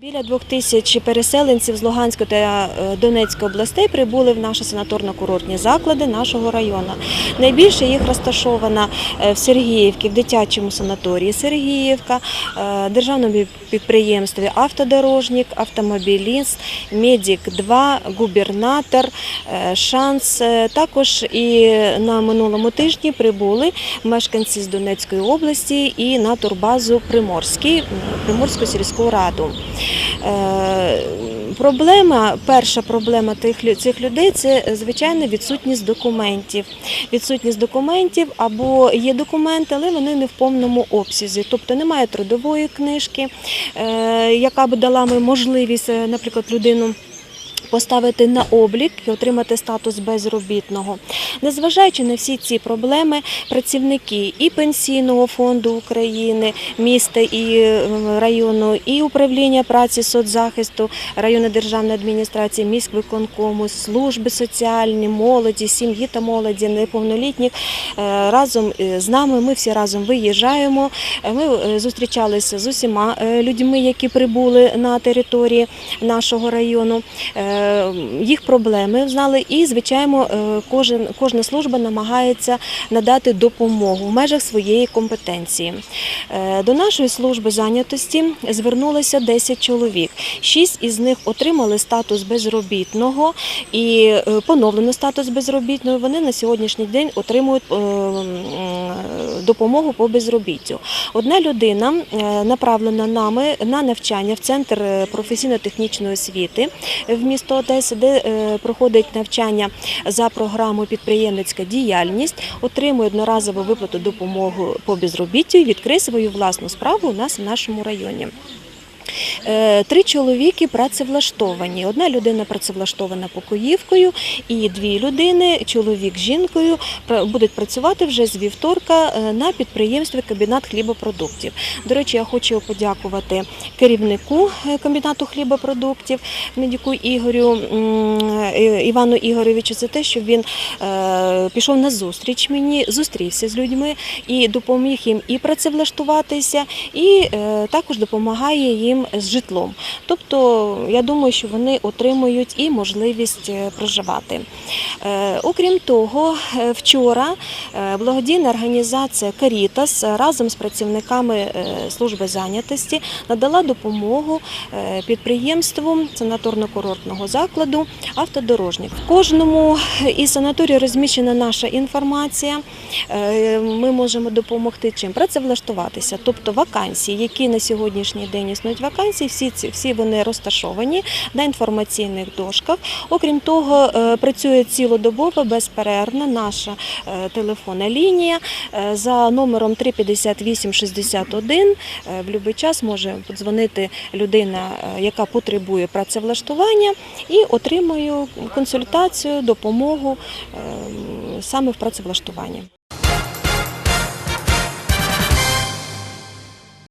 Біля двох тисяч переселенців з Луганської та е, Донецької областей прибули в наші санаторно-курортні заклади нашого району. Найбільше їх розташовано е, в Сергіївці, в дитячому санаторії Сергіївка, е, державному підприємстві Автодорожник, Автомобіліст, Медік 2, Губернатор, Шанс. Також і на минулому тижні прибули мешканці з Донецької області і на турбазу Приморський, Приморську сільську раду. Е, Проблема, перша проблема тих цих людей це звичайно відсутність документів. Відсутність документів або є документи, але вони не в повному обсязі. Тобто немає трудової книжки, е, яка б дала можливість, е, наприклад, людину. Поставити на облік і отримати статус безробітного, незважаючи на всі ці проблеми, працівники і пенсійного фонду України, міста і е, району, і управління праці соцзахисту, районної державної адміністрації, міськвиконкому, служби соціальні, молоді, сім'ї та молоді, неповнолітніх е, разом е, з нами. Ми всі разом виїжджаємо. Ми зустрічалися з усіма людьми, які прибули на території нашого району. Е, Їх проблеми знали, і звичайно, е, кожен кожна служба намагається надати допомогу в межах своєї компетенції. Е, До нашої служби зайнятості звернулося 10 чоловік. Шість із них отримали статус безробітного і поновлено статус безробітного. Вони на сьогоднішній день отримують допомогу по безробіттю. Одна людина е, направлена нами на навчання в центр е, професійно-технічної освіти в місто Одеса, де е, проходить навчання за програмою підприємницька діяльність, отримує одноразову виплату допомоги по безробіттю і відкриє свою власну справу у нас в нашому районі. Е, Три чоловіки працевлаштовані. Одна людина працевлаштована покоївкою, і дві людини, чоловік з жінкою, будуть працювати вже з вівторка е, на підприємстві Комбінат хлібопродуктів. До речі, я хочу подякувати керівнику е, комбінату хлібопродуктів Гнедюку Ігорю Івану Ігоровичу за те, що він пішов на зустріч мені, зустрівся з людьми і допоміг їм і працевлаштуватися, і також допомагає їм з житлом. Тобто, я думаю, що вони отримують і можливість е, проживати. Е, Окрім того, е, вчора благодійна організація Карітас разом з працівниками служби зайнятості надала допомогу підприємству санаторно-курортного закладу автодорожник. В кожному із санаторію розміщена наша інформація. Ми можемо допомогти чим працевлаштуватися, тобто вакансії, які на сьогоднішній день існують вакансії, всі ці всі вони розташовані на інформаційних дошках. Окрім того, е, працює цілодобово безперервно наша е, телефонна лінія е, за номером 35861. Е, В будь-який час може подзвонити людина, яка потребує працевлаштування, і отримує консультацію, допомогу е, саме в працевлаштуванні.